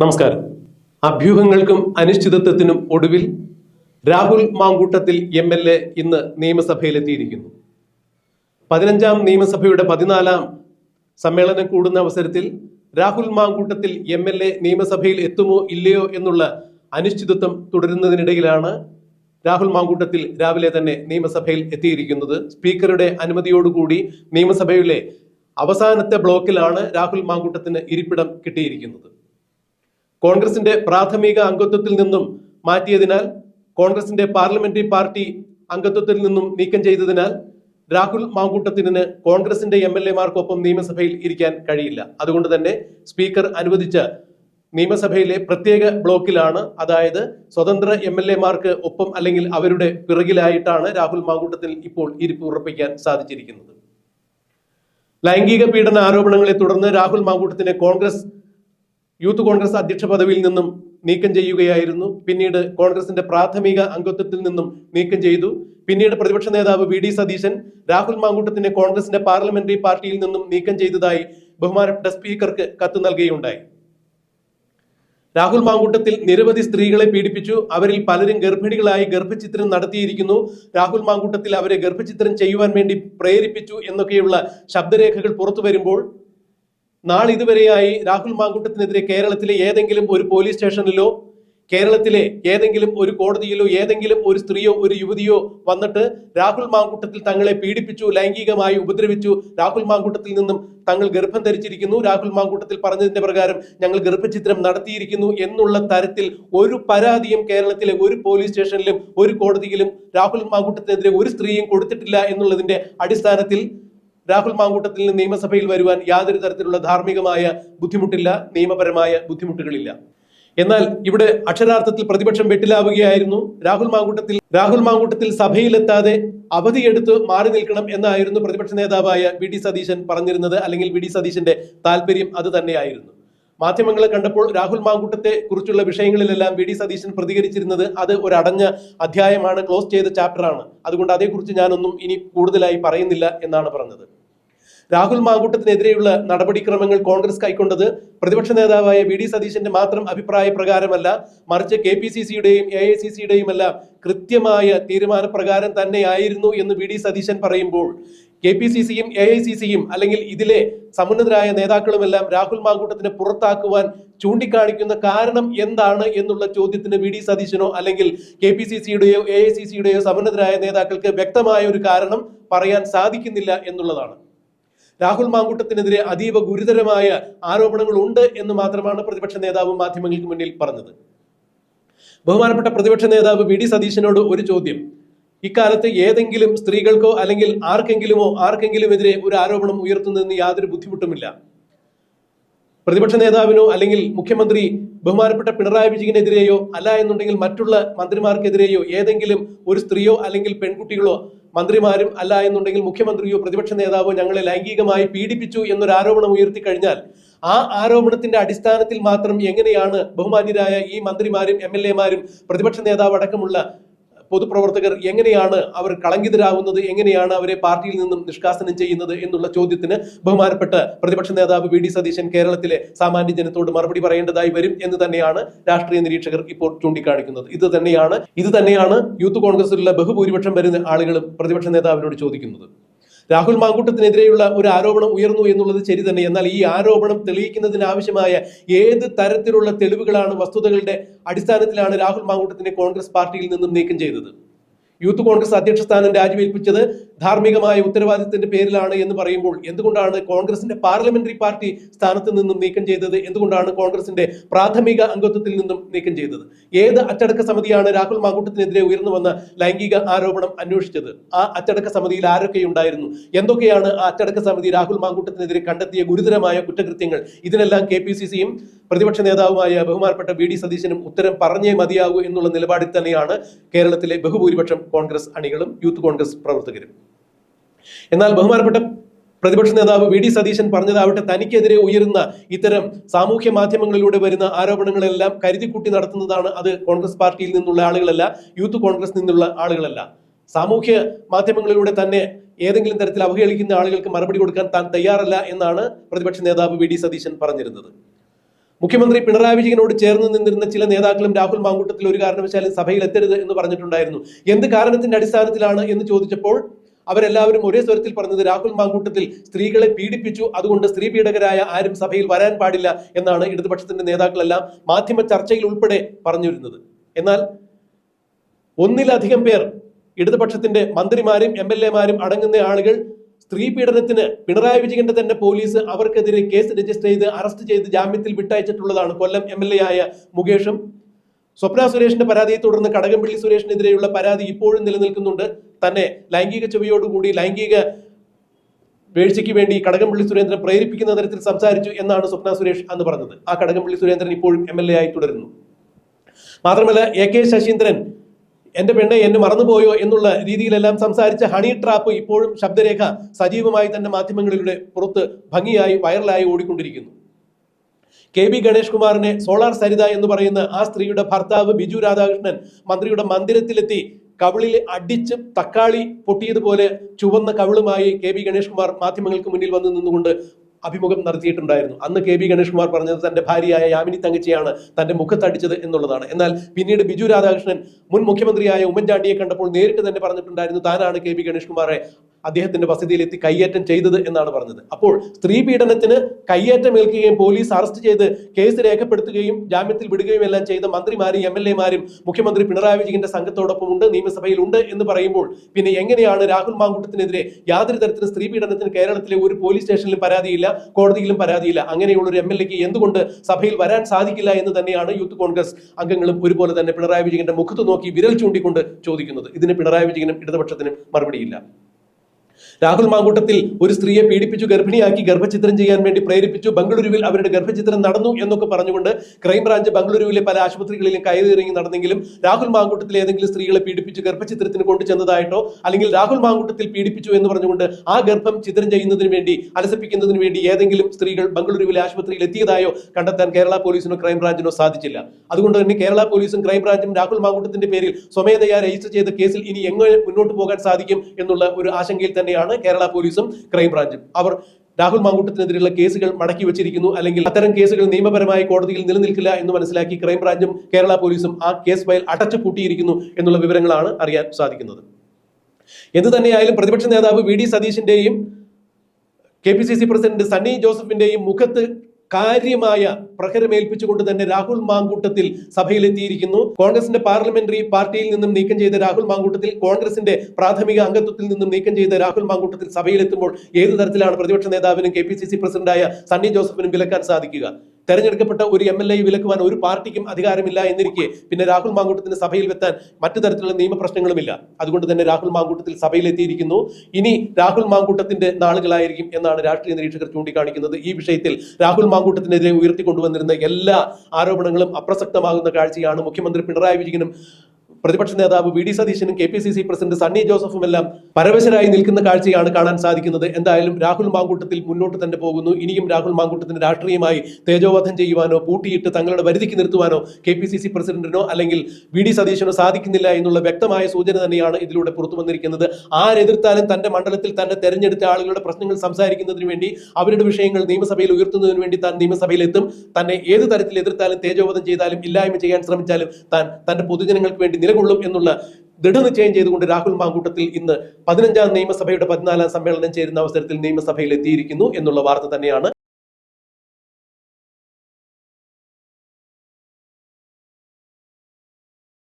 നമസ്കാരം. അഭ്യൂഹങ്ങൾക്കും അനിശ്ചിതത്വത്തിനും ഒടുവിൽ Rahul Mamkootathil M L A ഇന്ന് നിയമസഭയിലെത്തിയിരിക്കുന്നു. പതിനഞ്ചാം നിയമസഭയുടെ പതിനാലാം സമ്മേളനം കൂടുന്ന അവസരത്തിൽ Rahul Mamkootathil M L A നിയമസഭയിൽ എത്തുമോ ഇല്ലയോ എന്നുള്ള അനിശ്ചിതത്വം തുടരുന്നതിനിടയിലാണ് രാഹുൽ മാങ്കൂട്ടത്തിൽ രാവിലെ തന്നെ നിയമസഭയിൽ എത്തിയിരിക്കുന്നത്. സ്പീക്കറുടെ അനുമതിയോടുകൂടി നിയമസഭയിലെ അവസാനത്തെ ബ്ലോക്കിലാണ് രാഹുൽ മാങ്കൂട്ടത്തിന് ഇരിപ്പിടം കിട്ടിയിരിക്കുന്നത്. കോൺഗ്രസിന്റെ പ്രാഥമിക അംഗത്വത്തിൽ നിന്നും മാറ്റിയതിനാൽ കോൺഗ്രസിന്റെ പാർലമെന്ററി പാർട്ടി അംഗത്വത്തിൽ നിന്നും നീക്കം ചെയ്തതിനാൽ രാഹുൽ മാങ്കൂട്ടത്തിന് കോൺഗ്രസിന്റെ എം എൽ എമാർക്കൊപ്പം നിയമസഭയിൽ ഇരിക്കാൻ കഴിയില്ല. അതുകൊണ്ട് തന്നെ സ്പീക്കർ അനുവദിച്ച നിയമസഭയിലെ പ്രത്യേക ബ്ലോക്കിലാണ് അതായത് സ്വതന്ത്ര എം എൽ എമാർക്ക് ഒപ്പം അല്ലെങ്കിൽ അവരുടെ പിറകിലായിട്ടാണ് രാഹുൽ മാങ്കൂട്ടത്തിൽ ഇപ്പോൾ ഇരിപ്പ് ഉറപ്പിക്കാൻ സാധിച്ചിരിക്കുന്നത്. ലൈംഗിക പീഡന ആരോപണങ്ങളെ തുടർന്ന് രാഹുൽ മാങ്കൂട്ടത്തിന് കോൺഗ്രസ് യൂത്ത് കോൺഗ്രസ് അധ്യക്ഷ പദവിയിൽ നിന്നും നീക്കം ചെയ്യുകയായിരുന്നു. പിന്നീട് കോൺഗ്രസിന്റെ പ്രാഥമിക അംഗത്വത്തിൽ നിന്നും നീക്കം ചെയ്തു. പിന്നീട് പ്രതിപക്ഷ നേതാവ് വി ഡി സതീശൻ രാഹുൽ മാങ്കൂട്ടത്തിനെ കോൺഗ്രസിന്റെ പാർലമെന്ററി പാർട്ടിയിൽ നിന്നും നീക്കം ചെയ്തതായി ബഹുമാനപ്പെട്ട സ്പീക്കർക്ക് കത്ത് നൽകുകയുണ്ടായി. രാഹുൽ മാങ്കൂട്ടത്തിൽ നിരവധി സ്ത്രീകളെ പീഡിപ്പിച്ചു. അവരിൽ പലരും ഗർഭിണികളായി ഗർഭചിത്രം നടത്തിയിരിക്കുന്നു. രാഹുൽ മാങ്കൂട്ടത്തിൽ അവരെ ഗർഭചിത്രം ചെയ്യുവാൻ വേണ്ടി പ്രേരിപ്പിച്ചു എന്നൊക്കെയുള്ള ശബ്ദരേഖകൾ പുറത്തു വരുമ്പോൾ നാളിതുവരെയായി രാഹുൽ മാങ്കൂട്ടത്തിനെതിരെ കേരളത്തിലെ ഏതെങ്കിലും ഒരു പോലീസ് സ്റ്റേഷനിലോ കേരളത്തിലെ ഏതെങ്കിലും ഒരു കോടതിയിലോ ഏതെങ്കിലും ഒരു സ്ത്രീയോ ഒരു യുവതിയോ വന്നിട്ട് രാഹുൽ മാങ്കൂട്ടത്തിൽ തങ്ങളെ പീഡിപ്പിച്ചു ലൈംഗികമായി ഉപദ്രവിച്ചു. രാഹുൽ മാങ്കൂട്ടത്തിൽ നിന്നും തങ്ങൾ ഗർഭം ധരിച്ചിരിക്കുന്നു. രാഹുൽ മാങ്കൂട്ടത്തിൽ പറഞ്ഞതിന്റെ പ്രകാരം ഞങ്ങൾ ഗർഭചിത്രം നടത്തിയിരിക്കുന്നു എന്നുള്ള തരത്തിൽ ഒരു പരാതിയും കേരളത്തിലെ ഒരു പോലീസ് സ്റ്റേഷനിലും ഒരു കോടതിയിലും രാഹുൽ മാങ്കൂട്ടത്തിനെതിരെ ഒരു സ്ത്രീയും കൊടുത്തിട്ടില്ല എന്നുള്ളതിന്റെ അടിസ്ഥാനത്തിൽ രാഹുൽ മാങ്കൂട്ടത്തിൽ നിന്ന് നിയമസഭയിൽ വരുവാൻ യാതൊരു തരത്തിലുള്ള ധാർമ്മികമായ ബുദ്ധിമുട്ടില്ല നിയമപരമായ ബുദ്ധിമുട്ടുകളില്ല. എന്നാൽ ഇവിടെ അക്ഷരാർത്ഥത്തിൽ പ്രതിപക്ഷം വെട്ടിലാവുകയായിരുന്നു. രാഹുൽ മാങ്കൂട്ടത്തിൽ രാഹുൽ മാങ്കൂട്ടത്തിൽ സഭയിലെത്താതെ അവധിയെടുത്ത് മാറി നിൽക്കണം എന്നായിരുന്നു പ്രതിപക്ഷ നേതാവായ വി ഡി സതീശൻ പറഞ്ഞിരുന്നത് അല്ലെങ്കിൽ വി ഡി സതീശന്റെ താല്പര്യം അത് തന്നെയായിരുന്നു. മാധ്യമങ്ങളെ കണ്ടപ്പോൾ രാഹുൽ മാങ്കൂട്ടത്തെ കുറിച്ചുള്ള വിഷയങ്ങളിലെല്ലാം വി ഡി സതീശൻ പ്രതികരിച്ചിരുന്നത് അത് ഒരു അടഞ്ഞ അധ്യായമാണ് ക്ലോസ് ചെയ്ത ചാപ്റ്ററാണ്. അതുകൊണ്ട് അതേക്കുറിച്ച് ഞാനൊന്നും ഇനി കൂടുതലായി പറയുന്നില്ല എന്നാണ് പറഞ്ഞത്. രാഹുൽ മാങ്കൂട്ടത്തിനെതിരെയുള്ള നടപടിക്രമങ്ങൾ കോൺഗ്രസ് കൈക്കൊണ്ടത് പ്രതിപക്ഷ നേതാവായ വി ഡി സതീശന്റെ മാത്രം അഭിപ്രായ പ്രകാരമല്ല മറിച്ച് കെ പി സി സിയുടെയും എ ഐ സി സിയുടെയും എല്ലാം കൃത്യമായ തീരുമാനപ്രകാരം തന്നെയായിരുന്നു എന്ന് വി ഡി സതീശൻ പറയുമ്പോൾ കെ പി സി സിയും എ ഐ സി സിയും അല്ലെങ്കിൽ ഇതിലെ സമുന്നതരായ നേതാക്കളുമെല്ലാം രാഹുൽ മാങ്കൂട്ടത്തിനെ പുറത്താക്കുവാൻ ചൂണ്ടിക്കാണിക്കുന്ന കാരണം എന്താണ് എന്നുള്ള ചോദ്യത്തിന് വി ഡി സതീശനോ അല്ലെങ്കിൽ കെ പി സി സിയുടെയോ എ ഐ സി സിയുടെയോ സമുന്നതരായ നേതാക്കൾക്ക് വ്യക്തമായ ഒരു കാരണം പറയാൻ സാധിക്കുന്നില്ല എന്നുള്ളതാണ്. രാഹുൽ മാങ്കൂട്ടത്തിനെതിരെ അതീവ ഗുരുതരമായ ആരോപണങ്ങൾ ഉണ്ട് എന്ന് മാത്രമാണ് പ്രതിപക്ഷ നേതാവ് മാധ്യമങ്ങൾക്ക് മുന്നിൽ പറഞ്ഞത്. ബഹുമാനപ്പെട്ട പ്രതിപക്ഷ നേതാവ് വി ഡി സതീശനോട് ഒരു ചോദ്യം. ഇക്കാലത്ത് ഏതെങ്കിലും സ്ത്രീകൾക്കോ അല്ലെങ്കിൽ ആർക്കെങ്കിലുമോ ആർക്കെങ്കിലും എതിരെ ഒരു ആരോപണം ഉയർത്തുന്നതിന് യാതൊരു ബുദ്ധിമുട്ടുമില്ല. പ്രതിപക്ഷ നേതാവിനോ അല്ലെങ്കിൽ മുഖ്യമന്ത്രി ബഹുമാനപ്പെട്ട പിണറായി വിജയനെതിരെയോ അല്ല എന്നുണ്ടെങ്കിൽ മറ്റുള്ള മന്ത്രിമാർക്കെതിരെയോ ഏതെങ്കിലും ഒരു സ്ത്രീയോ അല്ലെങ്കിൽ പെൺകുട്ടികളോ മന്ത്രിമാരും അല്ല എന്നുണ്ടെങ്കിൽ മുഖ്യമന്ത്രിയോ പ്രതിപക്ഷ നേതാവോ ഞങ്ങളെ ലൈംഗികമായി പീഡിപ്പിച്ചു എന്നൊരു ആരോപണം ഉയർത്തി കഴിഞ്ഞാൽ ആ ആരോപണത്തിന്റെ അടിസ്ഥാനത്തിൽ മാത്രം എങ്ങനെയാണ് ബഹുമാന്യരായ ഈ മന്ത്രിമാരും എം എൽ എമാരും പ്രതിപക്ഷ നേതാവ് അടക്കമുള്ള പൊതുപ്രവർത്തകർ എങ്ങനെയാണ് അവർ കളങ്കിതരാകുന്നത് എങ്ങനെയാണ് അവരെ പാർട്ടിയിൽ നിന്നും നിഷ്കാസനം ചെയ്യുന്നത് എന്നുള്ള ചോദ്യത്തിന് ബഹുമാനപ്പെട്ട പ്രതിപക്ഷ നേതാവ് വി ഡി സതീശൻ കേരളത്തിലെ സാമാന്യ ജനത്തോട് മറുപടി പറയേണ്ടതായി വരും എന്ന് തന്നെയാണ് രാഷ്ട്രീയ നിരീക്ഷകർ ഇപ്പോൾ ചൂണ്ടിക്കാണിക്കുന്നത്. ഇത് തന്നെയാണ് ഇത് തന്നെയാണ് യൂത്ത് കോൺഗ്രസിലുള്ള ബഹുഭൂരിപക്ഷം വരുന്ന ആളുകളും പ്രതിപക്ഷ നേതാവിനോട് ചോദിക്കുന്നത്. രാഹുൽ മാങ്കൂട്ടത്തിനെതിരെയുള്ള ഒരു ആരോപണം ഉയർന്നു എന്നുള്ളത് ശരി തന്നെ. എന്നാൽ ഈ ആരോപണം തെളിയിക്കുന്നതിന് ആവശ്യമായ ഏത് തരത്തിലുള്ള തെളിവുകളാണ് വസ്തുതകളുടെ അടിസ്ഥാനത്തിലാണ് രാഹുൽ മാങ്കൂട്ടത്തിനെ കോൺഗ്രസ് പാർട്ടിയിൽ നിന്നും നീക്കം ചെയ്തത്? യൂത്ത് കോൺഗ്രസ് അധ്യക്ഷ സ്ഥാനം രാജിവെൽപ്പിച്ചത് ധാർമ്മികമായ ഉത്തരവാദിത്തത്തിന്റെ പേരിലാണ് എന്ന് പറയുമ്പോൾ എന്തുകൊണ്ടാണ് കോൺഗ്രസിന്റെ പാർലമെന്ററി പാർട്ടി സ്ഥാനത്ത് നിന്നും നീക്കം ചെയ്തത്? എന്തുകൊണ്ടാണ് കോൺഗ്രസിന്റെ പ്രാഥമിക അംഗത്വത്തിൽ നിന്നും നീക്കം ചെയ്തത്? ഏത് അച്ചടക്ക സമിതിയാണ് രാഹുൽ മാങ്കൂട്ടത്തിനെതിരെ ഉയർന്നു വന്ന ലൈംഗിക ആരോപണം അന്വേഷിച്ചത്? ആ അച്ചടക്ക സമിതിയിൽ ആരൊക്കെ ഉണ്ടായിരുന്നു? എന്തൊക്കെയാണ് ആ അച്ചടക്ക സമിതി രാഹുൽ മാങ്കൂട്ടത്തിനെതിരെ കണ്ടെത്തിയ ഗുരുതരമായ കുറ്റകൃത്യങ്ങൾ? ഇതിനെല്ലാം കെ പി സി സിയും പ്രതിപക്ഷ നേതാവുമായ ബഹുമാനപ്പെട്ട വി ഡി സതീശനും ഉത്തരം പറഞ്ഞേ മതിയാകൂ എന്നുള്ള നിലപാടിൽ തന്നെയാണ് കേരളത്തിലെ ബഹുഭൂരിപക്ഷം കോൺഗ്രസ് അണികളും യൂത്ത് കോൺഗ്രസ് പ്രവർത്തകരും. എന്നാൽ ബഹുമാനപ്പെട്ട പ്രതിപക്ഷ നേതാവ് വി ഡി സതീശൻ പറഞ്ഞതാവട്ടെ തനിക്കെതിരെ ഉയരുന്ന ഇത്തരം സാമൂഹ്യ മാധ്യമങ്ങളിലൂടെ വരുന്ന ആരോപണങ്ങളെല്ലാം കരുതിക്കൂട്ടി നടത്തുന്നതാണ് അത് കോൺഗ്രസ് പാർട്ടിയിൽ നിന്നുള്ള ആളുകളല്ല യൂത്ത് കോൺഗ്രസ് നിന്നുള്ള ആളുകളല്ല. സാമൂഹ്യ മാധ്യമങ്ങളിലൂടെ തന്നെ ഏതെങ്കിലും തരത്തിൽ അവഹേളിക്കുന്ന ആളുകൾക്ക് മറുപടി കൊടുക്കാൻ താൻ തയ്യാറല്ല എന്നാണ് പ്രതിപക്ഷ നേതാവ് വി ഡി സതീശൻ പറഞ്ഞിരുന്നത്. മുഖ്യമന്ത്രി പിണറായി വിജയനോട് ചേർന്ന് നിന്നിരുന്ന ചില നേതാക്കളും രാഹുൽ മാങ്കൂട്ടത്തിൽ ഒരു കാരണവശാലും സഭയിൽ എത്തരുത് എന്ന് പറഞ്ഞിട്ടുണ്ടായിരുന്നു. എന്ത് കാരണത്തിന്റെ അടിസ്ഥാനത്തിലാണ് എന്ന് ചോദിച്ചപ്പോൾ അവരെല്ലാവരും ഒരേ സ്വരത്തിൽ പറഞ്ഞത് രാഹുൽ മാങ്കൂട്ടത്തിൽ സ്ത്രീകളെ പീഡിപ്പിച്ചു അതുകൊണ്ട് സ്ത്രീ പീഡകരായ ആരും സഭയിൽ വരാൻ പാടില്ല എന്നാണ് ഇടതുപക്ഷത്തിന്റെ നേതാക്കളെല്ലാം മാധ്യമ ചർച്ചയിൽ ഉൾപ്പെടെ പറഞ്ഞിരുന്നത്. എന്നാൽ ഒന്നിലധികം പേർ ഇടതുപക്ഷത്തിന്റെ മന്ത്രിമാരും എം എൽ എമാരും അടങ്ങുന്ന ആളുകൾ സ്ത്രീ പീഡനത്തിന് പിണറായി വിജയന്റെ തന്നെ പോലീസ് അവർക്കെതിരെ കേസ് രജിസ്റ്റർ ചെയ്ത് അറസ്റ്റ് ചെയ്ത് ജാമ്യത്തിൽ വിട്ടയച്ചിട്ടുള്ളതാണ് കൊല്ലം എം എൽ എ ആയ മുകേഷും. സ്വപ്ന സുരേഷിന്റെ പരാതിയെ തുടർന്ന് കടകംപള്ളി സുരേഷിനെതിരെയുള്ള പരാതി ഇപ്പോഴും നിലനിൽക്കുന്നുണ്ട്. തന്നെ ലൈംഗിക ചുവയോടുകൂടി ലൈംഗിക വീഴ്ചയ്ക്ക് വേണ്ടി കടകംപള്ളി സുരേന്ദ്രൻ പ്രേരിപ്പിക്കുന്ന തരത്തിൽ സംസാരിച്ചു എന്നാണ് സ്വപ്ന സുരേഷ് അന്ന് പറഞ്ഞത്. ആ കടകംപള്ളി സുരേന്ദ്രൻ ഇപ്പോഴും എം എൽ എ ആയി തുടരുന്നു. മാത്രമല്ല എ കെ ശശീന്ദ്രൻ എന്റെ പെണ്ണെ എന്നെ മറന്നുപോയോ? എന്നുള്ള രീതിയിലെല്ലാം സംസാരിച്ച ഹണി ട്രാപ്പ് ഇപ്പോഴും ശബ്ദരേഖ സജീവമായി തന്നെ മാധ്യമങ്ങളിലൂടെ പുറത്ത് ഭംഗിയായി വൈറലായി ഓടിക്കൊണ്ടിരിക്കുന്നു. കെ ബി ഗണേഷ് കുമാറിനെ സോളാർ സരിത എന്ന് പറയുന്ന ആ സ്ത്രീയുടെ ഭർത്താവ് ബിജു രാധാകൃഷ്ണൻ മന്ത്രിയുടെ മന്ദിരത്തിലെത്തി കവിളിൽ അടിച്ച് തക്കാളി പൊട്ടിയതുപോലെ ചുവന്ന കവിളുമായി കെ ബി ഗണേഷ് കുമാർ മാധ്യമങ്ങൾക്ക് മുന്നിൽ വന്ന് നിന്നുകൊണ്ട് അഭിമുഖം നടത്തിയിട്ടുണ്ടായിരുന്നു. അന്ന് കെ ബി ഗണേഷ് കുമാർ പറഞ്ഞത് തന്റെ ഭാര്യയായ യാമിനി തങ്കച്ചിയാണ് തന്റെ മുഖത്തടിച്ചത് എന്നുള്ളതാണ്. എന്നാൽ പിന്നീട് ബിജു രാധാകൃഷ്ണൻ മുൻ മുഖ്യമന്ത്രിയായ ഉമ്മൻചാണ്ടിയെ കണ്ടപ്പോൾ നേരിട്ട് തന്നെ പറഞ്ഞിട്ടുണ്ടായിരുന്നു താനാണ് കെ ബി ഗണേഷ് കുമാറെ അദ്ദേഹത്തിന്റെ വസതിയിൽ എത്തി കയ്യേറ്റം ചെയ്തത് എന്നാണ് പറഞ്ഞത്. അപ്പോൾ സ്ത്രീ പീഡനത്തിന് കയ്യേറ്റം ഏൽക്കുകയും പോലീസ് അറസ്റ്റ് ചെയ്ത് കേസ് രേഖപ്പെടുത്തുകയും ജാമ്യത്തിൽ വിടുകയും എല്ലാം ചെയ്ത മന്ത്രിമാരും എം എൽ എമാരും മുഖ്യമന്ത്രി പിണറായി വിജയന്റെ സംഘത്തോടൊപ്പം ഉണ്ട് നിയമസഭയിൽ ഉണ്ട് എന്ന് പറയുമ്പോൾ പിന്നെ എങ്ങനെയാണ് രാഹുൽ മാങ്കൂട്ടത്തിനെതിരെ യാതൊരു തരത്തിലും സ്ത്രീ പീഡനത്തിന് കേരളത്തിലെ ഒരു പോലീസ് സ്റ്റേഷനിലും പരാതിയില്ല കോടതിയിലും പരാതിയില്ല. അങ്ങനെയുള്ള ഒരു എം എൽ എക്ക് എന്തുകൊണ്ട് സഭയിൽ വരാൻ സാധിക്കില്ല എന്ന് തന്നെയാണ് യൂത്ത് കോൺഗ്രസ് അംഗങ്ങളും ഒരുപോലെ തന്നെ പിണറായി വിജയന്റെ മുഖത്ത് നോക്കി വിരൽ ചൂണ്ടിക്കൊണ്ട് ചോദിക്കുന്നത്. ഇതിന് പിണറായി വിജയനും ഇടതുപക്ഷത്തിനും മറുപടിയില്ല. രാഹുൽ മാങ്കൂട്ടത്തിൽ ഒരു സ്ത്രീയെ പീഡിപ്പിച്ചു ഗർഭിണിയാക്കി ഗർഭചിത്രം ചെയ്യാൻ വേണ്ടി പ്രേരിപ്പിച്ചു ബംഗളൂരുവിൽ അവരുടെ ഗർഭചിത്രം നടന്നു എന്നൊക്കെ പറഞ്ഞുകൊണ്ട് ക്രൈംബ്രാഞ്ച് ബംഗളൂരുവിലെ പല ആശുപത്രികളിലും കയറിയിറങ്ങി നടന്നെങ്കിലും രാഹുൽ മാങ്കൂട്ടത്തിൽ ഏതെങ്കിലും സ്ത്രീകളെ പീഡിപ്പിച്ച് ഗർഭചിത്രത്തിന് കൊണ്ടു ചെന്നതായിട്ടോ അല്ലെങ്കിൽ രാഹുൽ മാങ്കൂട്ടത്തിൽ പീഡിപ്പിച്ചു എന്ന് പറഞ്ഞുകൊണ്ട് ആ ഗർഭം ചിത്രം ചെയ്യുന്നതിന് വേണ്ടി അലസിപ്പിക്കുന്നതിന് വേണ്ടി ഏതെങ്കിലും സ്ത്രീകൾ ബംഗളൂരുവിലെ ആശുപത്രിയിൽ എത്തിയതായോ കണ്ടെത്താൻ കേരള പോലീസിനോ ക്രൈംബ്രാഞ്ചിനോ സാധിച്ചില്ല. അതുകൊണ്ട് തന്നെ കേരള പോലീസും ക്രൈംബ്രാഞ്ചും രാഹുൽ മാങ്കൂട്ടത്തിന്റെ പേരിൽ സ്വമേധയാ രജിസ്റ്റർ ചെയ്ത കേസിൽ ഇനി എങ്ങനെ മുന്നോട്ട് പോകാൻ സാധിക്കും എന്നുള്ള ഒരു ആശങ്കയിൽ തന്നെയാണ് കേരള പോലീസും ക്രൈംബ്രാഞ്ചും. അവർ രാഹുൽ മാങ്കൂട്ടത്തിനെതിരെയുള്ള കേസുകൾ മടക്കി വെച്ചിരിക്കുന്നു. അല്ലെങ്കിൽ അത്തരം കേസുകൾ നിയമപരമായി കോടതിയിൽ നിലനിൽക്കില്ല എന്ന് മനസ്സിലാക്കി ക്രൈംബ്രാഞ്ചും കേരള പോലീസും ആ കേസ് ഫയൽ അടച്ചു പൂട്ടിയിരിക്കുന്നു എന്നുള്ള വിവരങ്ങളാണ് അറിയാൻ സാധിക്കുന്നത്. എന്ത് തന്നെയായാലും പ്രതിപക്ഷ നേതാവ് V D സതീശിന്റെയും K P C C president Sunny ജോസഫിന്റെയും മുഖത്ത് കാര്യമായ പ്രഹരമേൽപ്പിച്ചുകൊണ്ട് തന്നെ രാഹുൽ മാങ്കൂട്ടത്തിൽ സഭയിലെത്തിയിരിക്കുന്നു. കോൺഗ്രസിന്റെ പാർലമെന്ററി പാർട്ടിയിൽ നിന്നും നീക്കം ചെയ്ത രാഹുൽ മാങ്കൂട്ടത്തിൽ കോൺഗ്രസിന്റെ പ്രാഥമിക അംഗത്വത്തിൽ നിന്നും നീക്കം ചെയ്ത രാഹുൽ മാങ്കൂട്ടത്തിൽ സഭയിലെത്തുമ്പോൾ ഏത് തരത്തിലാണ് പ്രതിപക്ഷ നേതാവിനും കെ പ്രസിഡന്റായ സണ്ണി ജോസഫിനും വിലക്കാൻ സാധിക്കുക? തെരഞ്ഞെടുക്കപ്പെട്ട ഒരു എം എൽ എ വിലക്കുവാൻ ഒരു പാർട്ടിക്കും അധികാരമില്ല എന്നിരിക്കെ പിന്നെ രാഹുൽ മാങ്കൂട്ടത്തിന് സഭയിൽ വെത്താൻ മറ്റു തരത്തിലുള്ള നിയമപ്രശ്നങ്ങളുമില്ല അതുകൊണ്ട് തന്നെ രാഹുൽ മാങ്കൂട്ടത്തിൽ സഭയിലെത്തിയിരിക്കുന്നു. ഇനി രാഹുൽ മാങ്കൂട്ടത്തിന്റെ നാളുകളായിരിക്കും എന്നാണ് രാഷ്ട്രീയ നിരീക്ഷകർ ചൂണ്ടിക്കാണിക്കുന്നത്. ഈ വിഷയത്തിൽ രാഹുൽ മാങ്കൂട്ടത്തിനെതിരെ ഉയർത്തിക്കൊണ്ടുവന്നിരുന്ന എല്ലാ ആരോപണങ്ങളും അപ്രസക്തമാകുന്ന കാഴ്ചയാണ് മുഖ്യമന്ത്രി പിണറായി വിജയനും പ്രതിപക്ഷ നേതാവ് വി ഡി സതീശനും K P C C president Sunny ജോസഫും എല്ലാം പരവശരായി നിൽക്കുന്ന കാഴ്ചയാണ് കാണാൻ സാധിക്കുന്നത്. എന്തായാലും രാഹുൽ മാങ്കൂട്ടത്തിൽ മുന്നോട്ട് തന്നെ പോകുന്നു. ഇനിയും രാഹുൽ മാങ്കൂട്ടത്തിന് രാഷ്ട്രീയമായി തേജോവധം ചെയ്യുവാനോ പൂട്ടിയിട്ട് തങ്ങളുടെ വരുതിക്ക് നിർത്തുവാനോ കെ പി സി സി പ്രസിഡന്റിനോ അല്ലെങ്കിൽ വി ഡി സതീശനോ സാധിക്കുന്നില്ല എന്നുള്ള വ്യക്തമായ സൂചന തന്നെയാണ് ഇതിലൂടെ പുറത്തു വന്നിരിക്കുന്നത്. ആരെതിർത്താലും തന്റെ മണ്ഡലത്തിൽ തന്നെ തെരഞ്ഞെടുത്ത ആളുകളുടെ പ്രശ്നങ്ങൾ സംസാരിക്കുന്നതിന് വേണ്ടി അവരുടെ വിഷയങ്ങൾ നിയമസഭയിൽ ഉയർത്തുന്നതിന് വേണ്ടി താൻ നിയമസഭയിൽ എത്തും തന്നെ ഏത് തരത്തിൽ എതിർത്താലും തേജോവധം ചെയ്താലും ഇല്ലായ്മ ചെയ്യാൻ ശ്രമിച്ചാലും താൻ തന്റെ പൊതുജനങ്ങൾക്ക് വേണ്ടി നിലകൊള്ളും എന്നുള്ള ദൃഢനിശ്ചയം ചെയ്തുകൊണ്ട് രാഹുൽ മാങ്കൂട്ടത്തിൽ ഇന്ന് പതിനഞ്ചാം നിയമസഭയുടെ പതിനാലാം സമ്മേളനം ചേരുന്ന അവസരത്തിൽ നിയമസഭയിൽ എത്തിയിരിക്കുന്നു എന്നുള്ള വാർത്ത തന്നെയാണ്